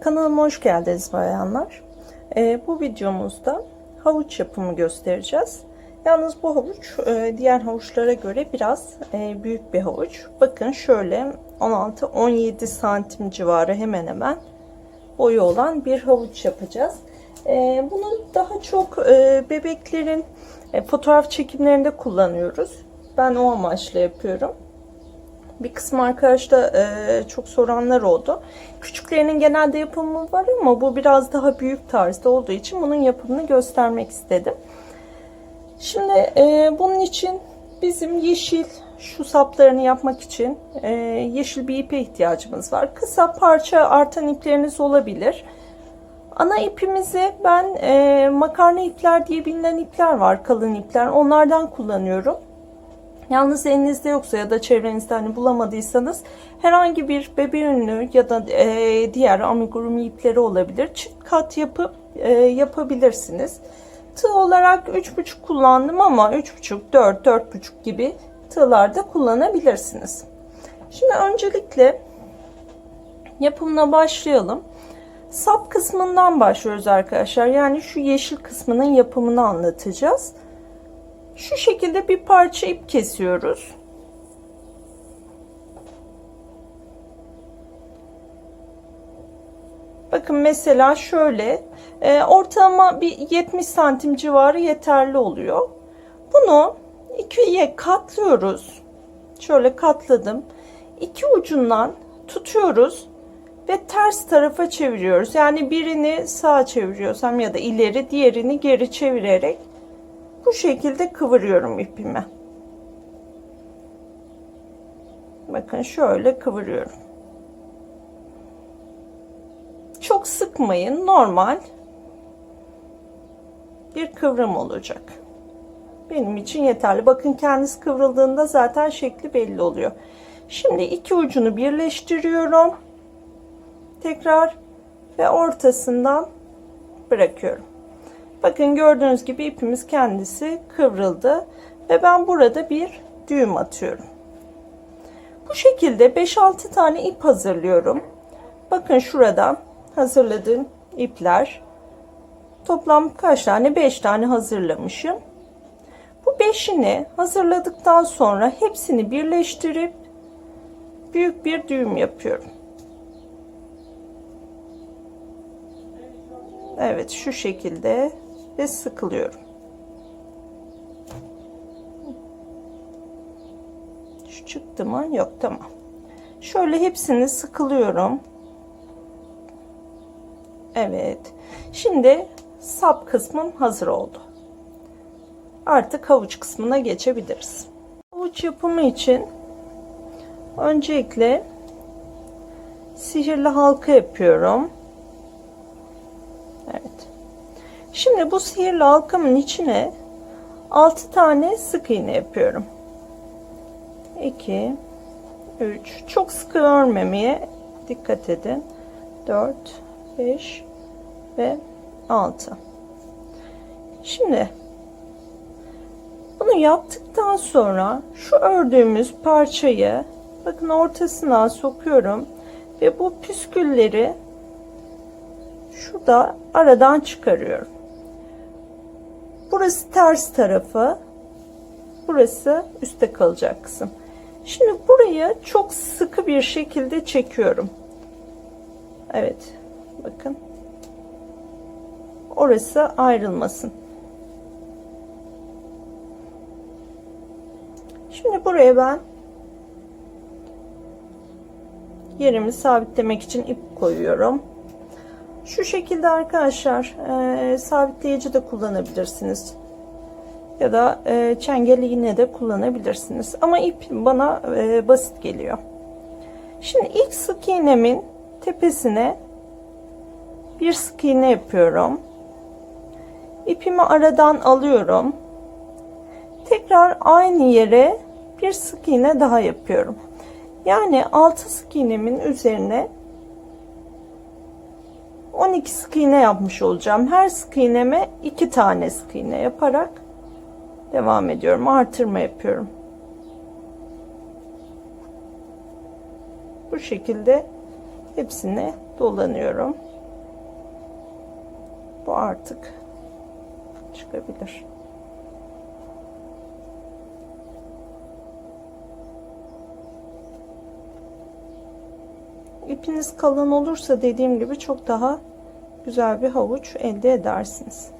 Kanalıma hoş geldiniz bayanlar. Ee, bu videomuzda havuç yapımı göstereceğiz. Yalnız bu havuç e, diğer havuçlara göre biraz e, büyük bir havuç. Bakın şöyle 16-17 santim civarı hemen hemen boyu olan bir havuç yapacağız. E, bunu daha çok e, bebeklerin e, fotoğraf çekimlerinde kullanıyoruz. Ben o amaçla yapıyorum. Bir kısım arkadaş da e, çok soranlar oldu. Küçüklerinin genelde yapımı var ama bu biraz daha büyük tarzda olduğu için bunun yapımını göstermek istedim. Şimdi e, bunun için bizim yeşil şu saplarını yapmak için e, yeşil bir ipe ihtiyacımız var. Kısa parça artan ipleriniz olabilir. Ana ipimizi ben e, makarna ipler diye bilinen ipler var kalın ipler onlardan kullanıyorum. Yalnız elinizde yoksa ya da çevrenizde hani bulamadıysanız herhangi bir bebe ünlü ya da e, diğer amigurumi ipleri olabilir. Çift kat yapıp e, yapabilirsiniz. Tığ olarak 3,5 kullandım ama 3,5, 4, 4,5 gibi tığlarda kullanabilirsiniz. Şimdi öncelikle yapımına başlayalım. Sap kısmından başlıyoruz arkadaşlar. Yani şu yeşil kısmının yapımını anlatacağız. Şu şekilde bir parça ip kesiyoruz. Bakın mesela şöyle e, ortalama bir 70 santim civarı yeterli oluyor. Bunu ikiye katlıyoruz. Şöyle katladım. İki ucundan tutuyoruz ve ters tarafa çeviriyoruz. Yani birini sağa çeviriyorsam ya da ileri diğerini geri çevirerek bu şekilde kıvırıyorum ipimi. Bakın şöyle kıvırıyorum. Çok sıkmayın. Normal bir kıvrım olacak. Benim için yeterli. Bakın kendisi kıvrıldığında zaten şekli belli oluyor. Şimdi iki ucunu birleştiriyorum. Tekrar ve ortasından bırakıyorum. Bakın gördüğünüz gibi ipimiz kendisi kıvrıldı ve ben burada bir düğüm atıyorum. Bu şekilde 5-6 tane ip hazırlıyorum. Bakın şurada hazırladığım ipler toplam kaç tane? 5 tane hazırlamışım. Bu beşini hazırladıktan sonra hepsini birleştirip büyük bir düğüm yapıyorum. Evet şu şekilde ve sıkılıyorum. Şu çıktı mı? Yok tamam. Şöyle hepsini sıkılıyorum. Evet. Şimdi sap kısmım hazır oldu. Artık havuç kısmına geçebiliriz. Havuç yapımı için öncelikle sihirli halka yapıyorum. Evet. Şimdi bu sihirli halkamın içine 6 tane sık iğne yapıyorum. 2 3 çok sıkı örmemeye dikkat edin. 4 5 ve 6. Şimdi bunu yaptıktan sonra şu ördüğümüz parçayı bakın ortasına sokuyorum ve bu püskülleri şurada aradan çıkarıyorum. Burası ters tarafı. Burası üstte kalacak kısım. Şimdi burayı çok sıkı bir şekilde çekiyorum. Evet. Bakın. Orası ayrılmasın. Şimdi buraya ben yerimi sabitlemek için ip koyuyorum. Şu şekilde arkadaşlar e, sabitleyici de kullanabilirsiniz. Ya da e, çengel iğne de kullanabilirsiniz. Ama ip bana e, basit geliyor. Şimdi ilk sık iğnemin tepesine bir sık iğne yapıyorum. İpimi aradan alıyorum. Tekrar aynı yere bir sık iğne daha yapıyorum. Yani 6 sık iğnemin üzerine 12 sık iğne yapmış olacağım. Her sık iğneme 2 tane sık iğne yaparak devam ediyorum. Artırma yapıyorum. Bu şekilde hepsine dolanıyorum. Bu artık çıkabilir. İpiniz kalın olursa dediğim gibi çok daha güzel bir havuç elde edersiniz.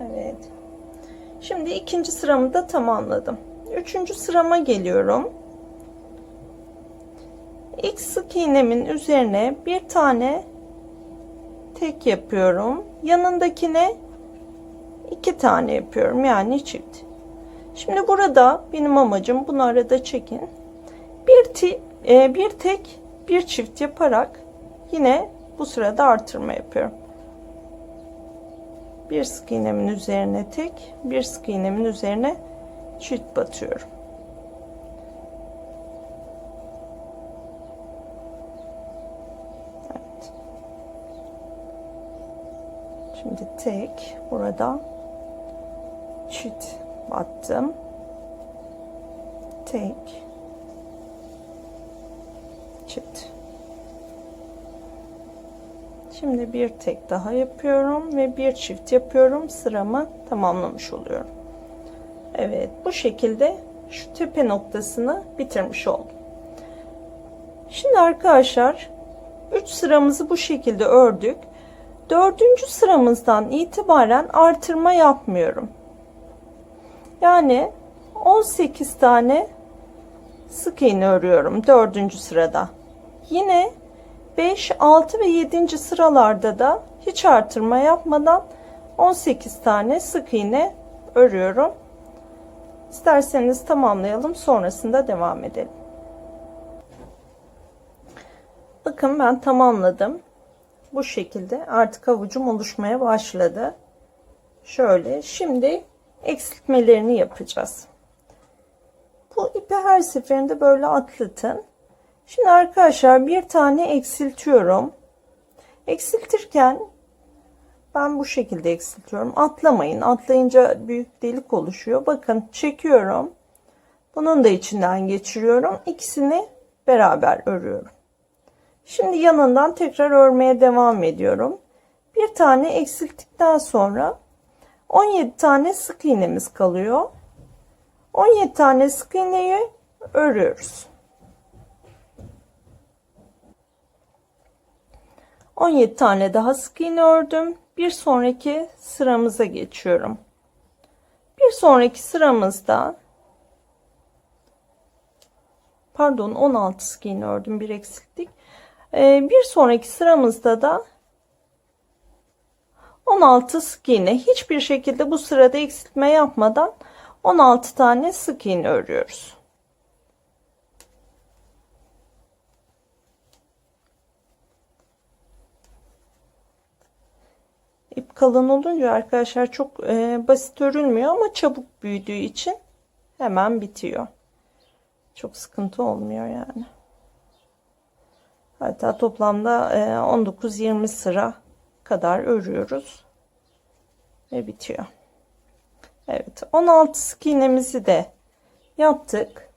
Evet. Şimdi ikinci sıramı da tamamladım. Üçüncü sırama geliyorum. İlk sık iğnemin üzerine bir tane tek yapıyorum. Yanındakine iki tane yapıyorum. Yani çift. Şimdi burada benim amacım bunu arada çekin. Bir, ti, e, bir tek bir çift yaparak yine bu sırada artırma yapıyorum. Bir sık iğnemin üzerine tek, bir sık iğnemin üzerine çift batıyorum. Evet. Şimdi tek burada çift battım. Tek çift. Şimdi bir tek daha yapıyorum ve bir çift yapıyorum. Sıramı tamamlamış oluyorum. Evet bu şekilde şu tepe noktasını bitirmiş oldum. Şimdi arkadaşlar 3 sıramızı bu şekilde ördük. Dördüncü sıramızdan itibaren artırma yapmıyorum. Yani 18 tane sık iğne örüyorum dördüncü sırada. Yine 5, 6 ve 7. sıralarda da hiç artırma yapmadan 18 tane sık iğne örüyorum. İsterseniz tamamlayalım sonrasında devam edelim. Bakın ben tamamladım. Bu şekilde artık havucum oluşmaya başladı. Şöyle şimdi eksiltmelerini yapacağız. Bu ipi her seferinde böyle atlatın. Şimdi arkadaşlar bir tane eksiltiyorum. Eksiltirken ben bu şekilde eksiltiyorum. Atlamayın. Atlayınca büyük delik oluşuyor. Bakın çekiyorum. Bunun da içinden geçiriyorum. İkisini beraber örüyorum. Şimdi yanından tekrar örmeye devam ediyorum. Bir tane eksilttikten sonra 17 tane sık iğnemiz kalıyor. 17 tane sık iğneyi örüyoruz. 17 tane daha sık iğne ördüm. Bir sonraki sıramıza geçiyorum. Bir sonraki sıramızda pardon 16 sık iğne ördüm bir eksiklik. Ee, bir sonraki sıramızda da 16 sık iğne hiçbir şekilde bu sırada eksiltme yapmadan 16 tane sık iğne örüyoruz. İp kalın olunca arkadaşlar çok e, basit örülmüyor ama çabuk büyüdüğü için hemen bitiyor. Çok sıkıntı olmuyor yani. Hatta toplamda e, 19-20 sıra kadar örüyoruz ve bitiyor. Evet 16 sık iğnemizi de yaptık.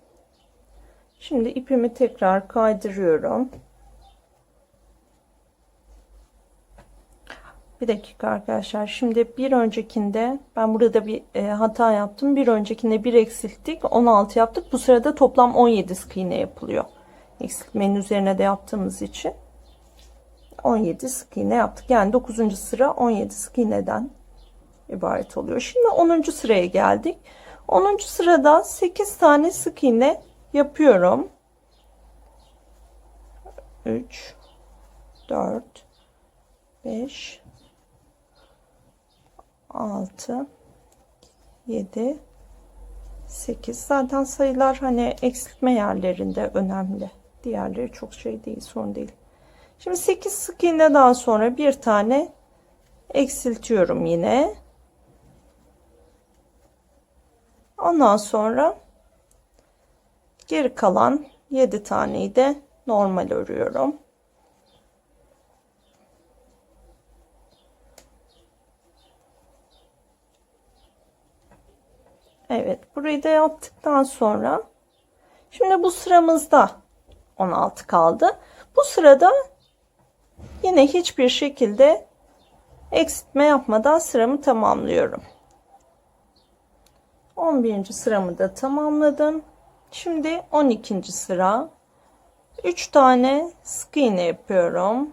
Şimdi ipimi tekrar kaydırıyorum. Bir dakika arkadaşlar. Şimdi bir öncekinde ben burada bir e, hata yaptım. Bir öncekinde bir eksilttik. 16 yaptık. Bu sırada toplam 17 sık iğne yapılıyor. Eksiltmenin üzerine de yaptığımız için 17 sık iğne yaptık. Yani 9. sıra 17 sık iğneden ibaret oluyor. Şimdi 10. sıraya geldik. 10. sırada 8 tane sık iğne yapıyorum. 3 4 5 6 7 8 zaten sayılar hani eksiltme yerlerinde önemli. Diğerleri çok şey değil, sorun değil. Şimdi 8 sık iğneden sonra bir tane eksiltiyorum yine. Ondan sonra geri kalan 7 taneyi de normal örüyorum. Evet burayı da yaptıktan sonra şimdi bu sıramızda 16 kaldı. Bu sırada yine hiçbir şekilde eksiltme yapmadan sıramı tamamlıyorum. 11. sıramı da tamamladım. Şimdi 12. sıra. 3 tane sık iğne yapıyorum.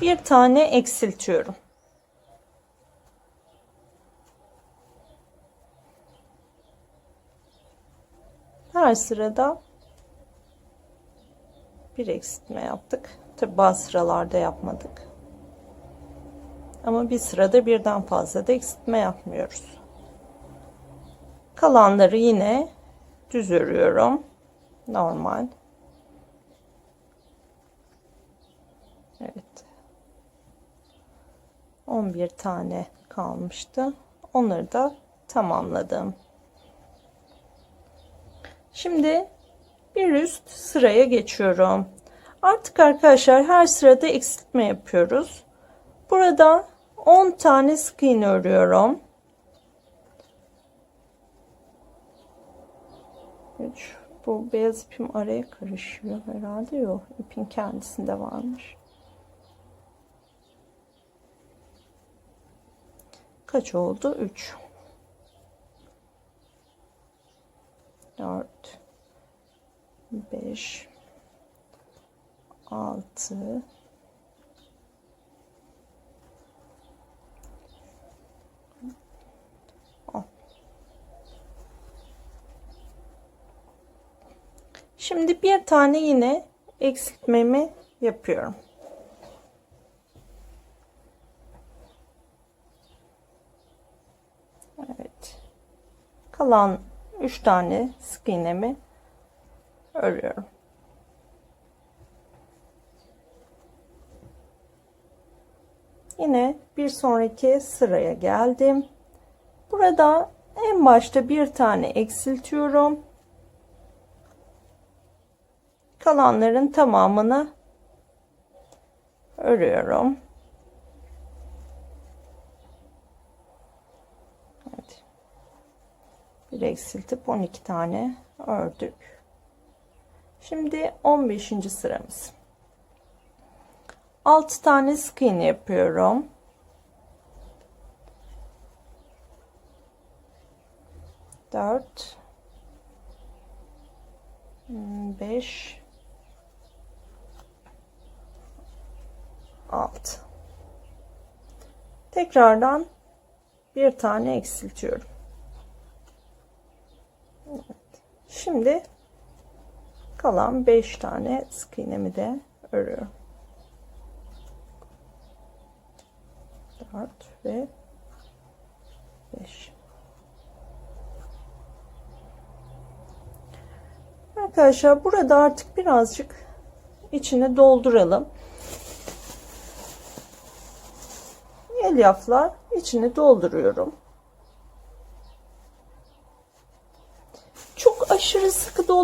Bir tane eksiltiyorum. Her sırada bir eksiltme yaptık. Tabi bazı sıralarda yapmadık. Ama bir sırada birden fazla da eksiltme yapmıyoruz. Kalanları yine düz örüyorum. Normal. Evet. 11 tane kalmıştı. Onları da tamamladım. Şimdi bir üst sıraya geçiyorum. Artık arkadaşlar her sırada eksiltme yapıyoruz. Burada 10 tane sık iğne örüyorum. 3 bu beyaz ipim araya karışıyor herhalde yok ipin kendisinde varmış. Kaç oldu? 3 4 5 6 Şimdi bir tane yine eksiltmemi yapıyorum. Evet. Kalan 3 tane sık iğnemi örüyorum. Yine bir sonraki sıraya geldim. Burada en başta bir tane eksiltiyorum. Kalanların tamamını örüyorum. Evet. Bir eksiltip 12 tane ördük. Şimdi 15. sıramız. 6 tane sık iğne yapıyorum. Dört, beş, altı. Tekrardan bir tane eksiltiyorum. Evet. Şimdi kalan 5 tane sık iğnemi de örüyorum. 4 ve 5. Arkadaşlar burada artık birazcık içine dolduralım. Elyaflar içine dolduruyorum. Çok aşırı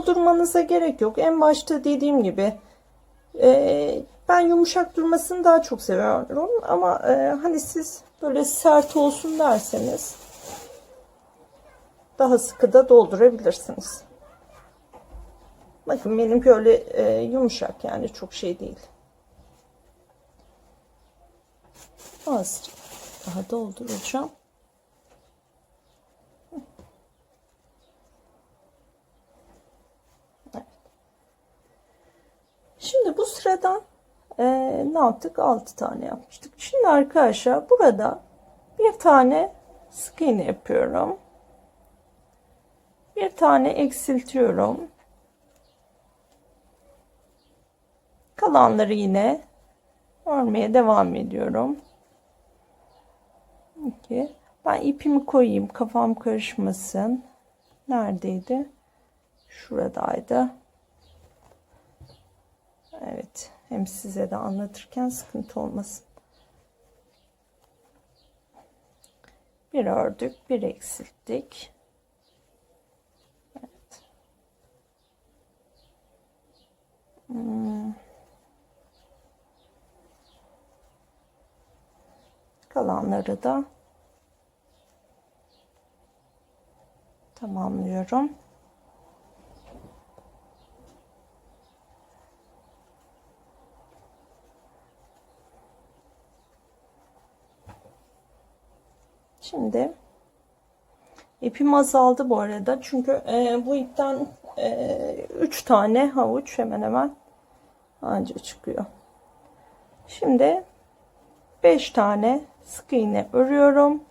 sıkı doldurmanıza gerek yok. En başta dediğim gibi e, ben yumuşak durmasını daha çok seviyorum ama e, hani siz böyle sert olsun derseniz daha sıkı da doldurabilirsiniz. Bakın benimki öyle e, yumuşak yani çok şey değil. Az daha dolduracağım. Şimdi bu sıradan e, ne yaptık? 6 tane yapmıştık. Şimdi arkadaşlar burada bir tane sık iğne yapıyorum. Bir tane eksiltiyorum. Kalanları yine örmeye devam ediyorum. İki. Ben ipimi koyayım kafam karışmasın. Neredeydi? Şuradaydı. Evet. Hem size de anlatırken sıkıntı olmasın. Bir ördük, bir eksilttik. Evet. Hmm. Kalanları da tamamlıyorum. Şimdi ipim azaldı bu arada. Çünkü e, bu ipten 3 tane havuç hemen hemen anca çıkıyor. Şimdi 5 tane sık iğne örüyorum.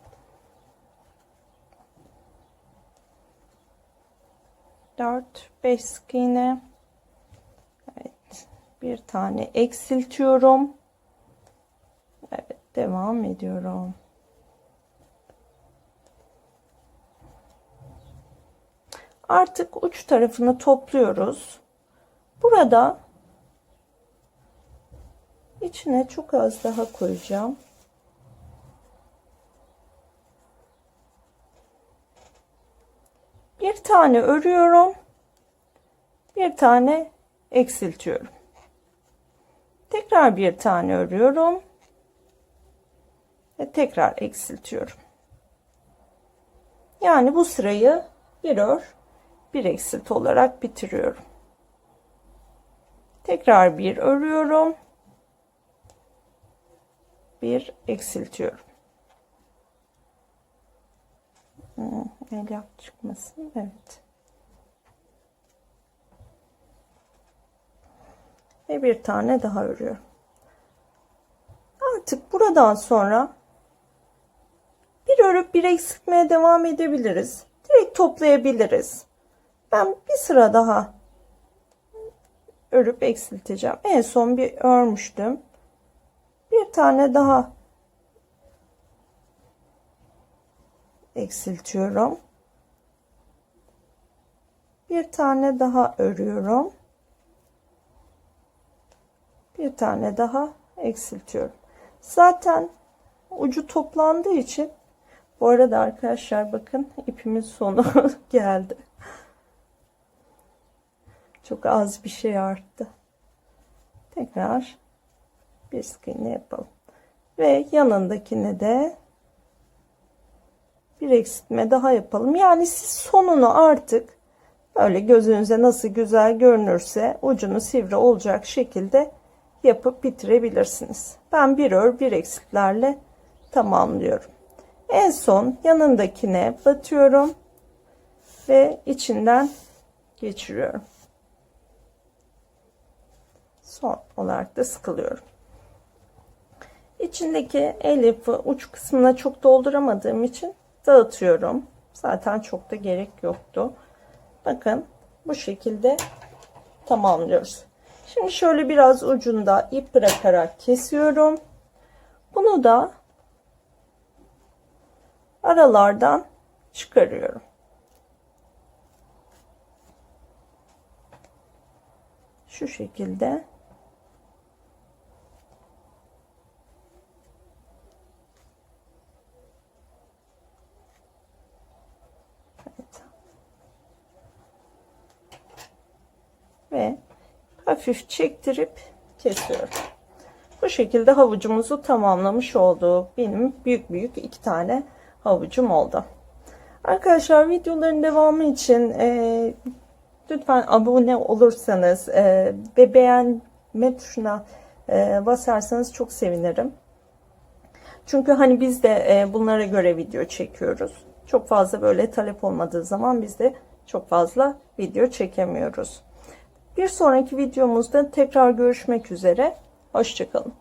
Dört, beş sık iğne. Evet, bir tane eksiltiyorum. Evet, devam ediyorum. Artık uç tarafını topluyoruz. Burada içine çok az daha koyacağım. Bir tane örüyorum. Bir tane eksiltiyorum. Tekrar bir tane örüyorum. Ve tekrar eksiltiyorum. Yani bu sırayı bir ör, bir eksilt olarak bitiriyorum. Tekrar bir örüyorum. Bir eksiltiyorum. Hmm, el yap çıkmasın. Evet. Ve bir tane daha örüyorum. Artık buradan sonra bir örüp bir eksiltmeye devam edebiliriz. Direkt toplayabiliriz. Ben bir sıra daha örüp eksilteceğim. En son bir örmüştüm. Bir tane daha eksiltiyorum. Bir tane daha örüyorum. Bir tane daha eksiltiyorum. Zaten ucu toplandığı için bu arada arkadaşlar bakın ipimin sonu geldi. Çok az bir şey arttı. Tekrar bir sık yapalım. Ve yanındakine de bir eksiltme daha yapalım. Yani siz sonunu artık böyle gözünüze nasıl güzel görünürse ucunu sivri olacak şekilde yapıp bitirebilirsiniz. Ben bir ör bir eksiltlerle tamamlıyorum. En son yanındakine batıyorum ve içinden geçiriyorum. Son olarak da sıkılıyorum. İçindeki elifi uç kısmına çok dolduramadığım için dağıtıyorum. Zaten çok da gerek yoktu. Bakın bu şekilde tamamlıyoruz. Şimdi şöyle biraz ucunda ip bırakarak kesiyorum. Bunu da aralardan çıkarıyorum. Şu şekilde ve hafif çektirip kesiyorum. Bu şekilde havucumuzu tamamlamış oldu. Benim büyük büyük iki tane havucum oldu. Arkadaşlar videoların devamı için e, lütfen abone olursanız e, ve beğenme tuşuna e, basarsanız çok sevinirim. Çünkü hani biz de e, bunlara göre video çekiyoruz. Çok fazla böyle talep olmadığı zaman biz de çok fazla video çekemiyoruz. Bir sonraki videomuzda tekrar görüşmek üzere. Hoşçakalın.